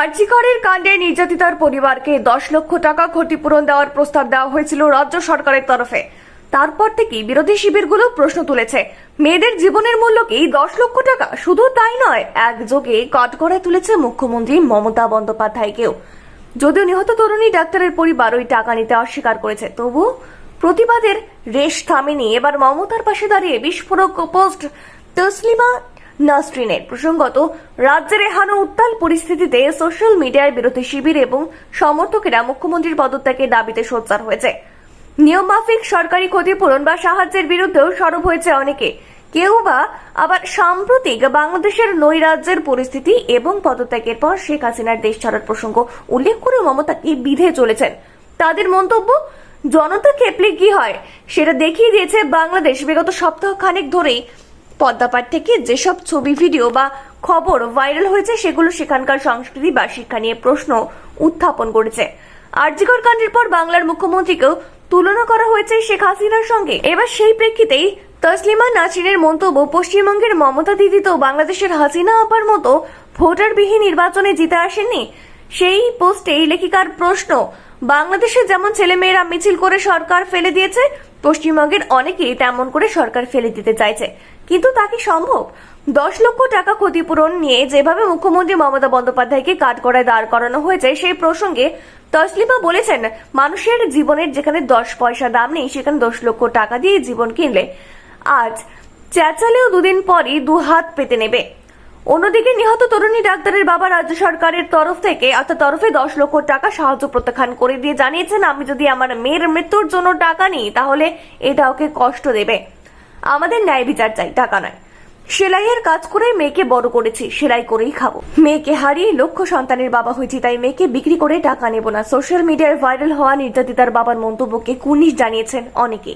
আরজিকরের কাণ্ডে নির্যাতিতার পরিবারকে দশ লক্ষ টাকা ক্ষতিপূরণ দেওয়ার প্রস্তাব দেওয়া হয়েছিল রাজ্য সরকারের তরফে। তারপর থেকেই বিরোধী শিবিরগুলো প্রশ্ন তুলেছে। মেয়েদের জীবনের মূল্য কি দশ লক্ষ টাকা শুধু তাই নয়, একযোগে কটকড়া তুলেছে মুখ্যমন্ত্রী মমতা বন্দ্যোপাধ্যায়কেও। যদিও নিহত তরুণী ডাক্তারের পরিবার ওই টাকা নিতে অস্বীকার করেছে, তবু প্রতিবাদের রেশ থামেনি। এবার মমতার পাশে দাঁড়িয়ে বিস্ফোরক পোস্ট তসলিমা নাসরিনের। প্রসঙ্গত, রাজ্যের এহানো উত্তাল পরিস্থিতিতে সোশ্যাল মিডিয়ায় বিরোধী শিবির এবং সমর্থকেরা মুখ্যমন্ত্রীর পদত্যাগের দাবিতে সোচ্চার হয়েছে। নিয়মমাফিক সরকারি ক্ষতিপূরণ বা সাহায্যের বিরুদ্ধেও সরব হয়েছে অনেকে। কেউ বা আবার সাম্প্রতিক বাংলাদেশের নৈরাজ্যের পরিস্থিতি এবং পদত্যাগের পর শেখ হাসিনার দেশ ছাড়ার প্রসঙ্গ উল্লেখ করে মমতাকে বিধে চলেছেন। তাদের মন্তব্য, জনতা খেপলে কি হয়? সেটা দেখিয়ে দিয়েছে বাংলাদেশ। বিগত সপ্তাহ খানেক ধরেই পদ্মাপাড় থেকে যেসব ছবি, ভিডিও বা খবর ভাইরাল হয়েছে, সেগুলো সেখানকার সংস্কৃতি বা শিক্ষা নিয়ে প্রশ্ন উত্থাপন করেছে। আরজিকর কাণ্ডের পর বাংলার মুখ্যমন্ত্রীকেও তুলনা করা হয়েছে শেখ হাসিনার সঙ্গে। এবার সেই প্রেক্ষিতেই তসলিমা নাসরিনের মন্তব্য পশ্চিমবঙ্গের মমতা দিদি তো বাংলাদেশের হাসিনা আপার মতো ভোটারবিহীন নির্বাচনে জিতে আসেননি। সেই পোস্টেই লেখিকার প্রশ্ন, বাংলাদেশে যেমন ছেলেমেয়েরা মিছিল করে সরকার ফেলে দিয়েছে, পশ্চিমবঙ্গের অনেকেই তেমন করে সরকার ফেলে দিতে চাইছে। কিন্তু তা কি সম্ভব? দশ লক্ষ টাকা ক্ষতিপূরণ নিয়ে যেভাবে মুখ্যমন্ত্রী মমতা বন্দ্যোপাধ্যায়কে কাঠগড়ায় দাঁড় করানো হয়েছে, সেই প্রসঙ্গে তসলিমা বলেছেন, মানুষের জীবনের যেখানে দশ পয়সা দাম নেই, সেখানে দশ লক্ষ টাকা দিয়ে জীবন কিনলে। আজ চেঁচালেও দুদিন পরই দু হাত পেতে নেবে। অন্যদিকে নিহত তরুণী ডাক্তারের বাবা রাজ্য সরকারের তরফ থেকে, অর্থাৎ তরফে দশ লক্ষ টাকা সাহায্য প্রত্যাখ্যান করে দিয়ে জানিয়েছেন, আমি যদি আমার মেয়ের মৃত্যুর জন্য টাকা নিই, তাহলে এটা ওকে কষ্ট দেবে। আমাদের ন্যায় বিচার চাই, টাকা নয়। সেলাইয়ের কাজ করে মেয়েকে বড় করেছি, সেলাই করেই খাব। মেয়েকে হারিয়ে লক্ষ্য সন্তানের বাবা হয়েছি, তাই মেয়েকে বিক্রি করে টাকা নেব না। সোশ্যাল মিডিয়ায় ভাইরাল হওয়া নির্যাতিতার বাবার মন্তব্যকে কুনিশ জানিয়েছেন অনেকে।